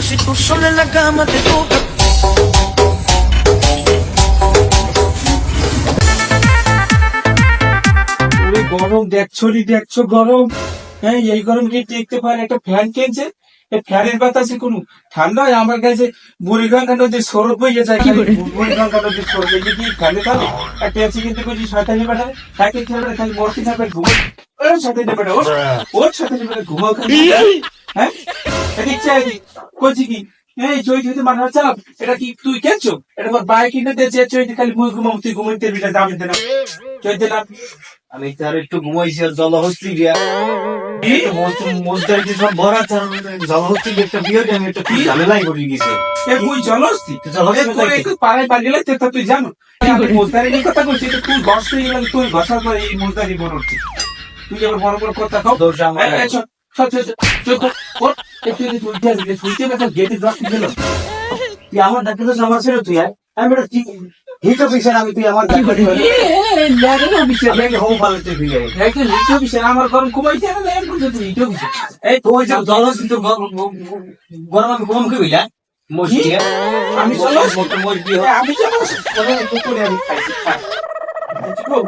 si tú sola en la cama te toca গরম দেখছ নি দেখছ গরম? হ্যাঁ এই গরম কি টিকতে পারে একটা ফ্যান কিনছে। এই ফ্যানের বাতাসে কোনো ঠান্ডা হয়? আমার কাছে বুড়িগঙ্গা নদীর সরব বইয়ে যায়। বুড়িগঙ্গা নদীর সরব। এই কি ফ্যানে তাহলে একটা আছে কিন্তু কইছি শয়তানি পাঠাবে তাকে খেলবে খালি মরতে থাকবে ঘুমো ওর সাথে নেবে ওর সাথে নেবে ঘুমাও খালি। হ্যাঁ এদিক চাই কইছি কি? এই চই তুই চাপ এটা কি তুই কেছো এটা তোর বাইক কিনে দে যে চই খালি মুই তুই ঘুমাইতে বিটা দাম দে চই দিলাম আমি তার একটু ঘুমাইছি আর জলহস্তি দিয়া কি? মোজদারিতে সব ভরা তার জলহস্তি একটা বিয়ে আমি একটা কি? ঝামেলাই করে গেছে। এ মুই জলস্তি জলহস্তি তোর একটু পাড়ায় পালিয়ে তে তুই জানো আমি মোজদারি কথা বলছি তুই বস হয়ে গেলে তুই ঘষার পরে এই মোজদারি বড় তুই আবার বড় বড় কথা খাও দোষ আমার। চল, চল, চল, চল, চল, কর, কর। একটু একটা তুই আমার ডাক্তার তো আমার ছিল তুই আমি একটা ঠিক হিট অফিসার আমি তুই আমার ডাক্তার আমি হোম পালাতে ফিরে আমার গরম কমাইতে হবে এর মধ্যে তুই ইটো বিষয়। এই তো ওই যে জলহস্তি তো গ- গ- গ- গরম আমি কম খেয়ে বুঝলা মসজি আমি জলহস্তি? মোটর আমি যেমন করে করে আমি খাইছি খা। খাইছি গো।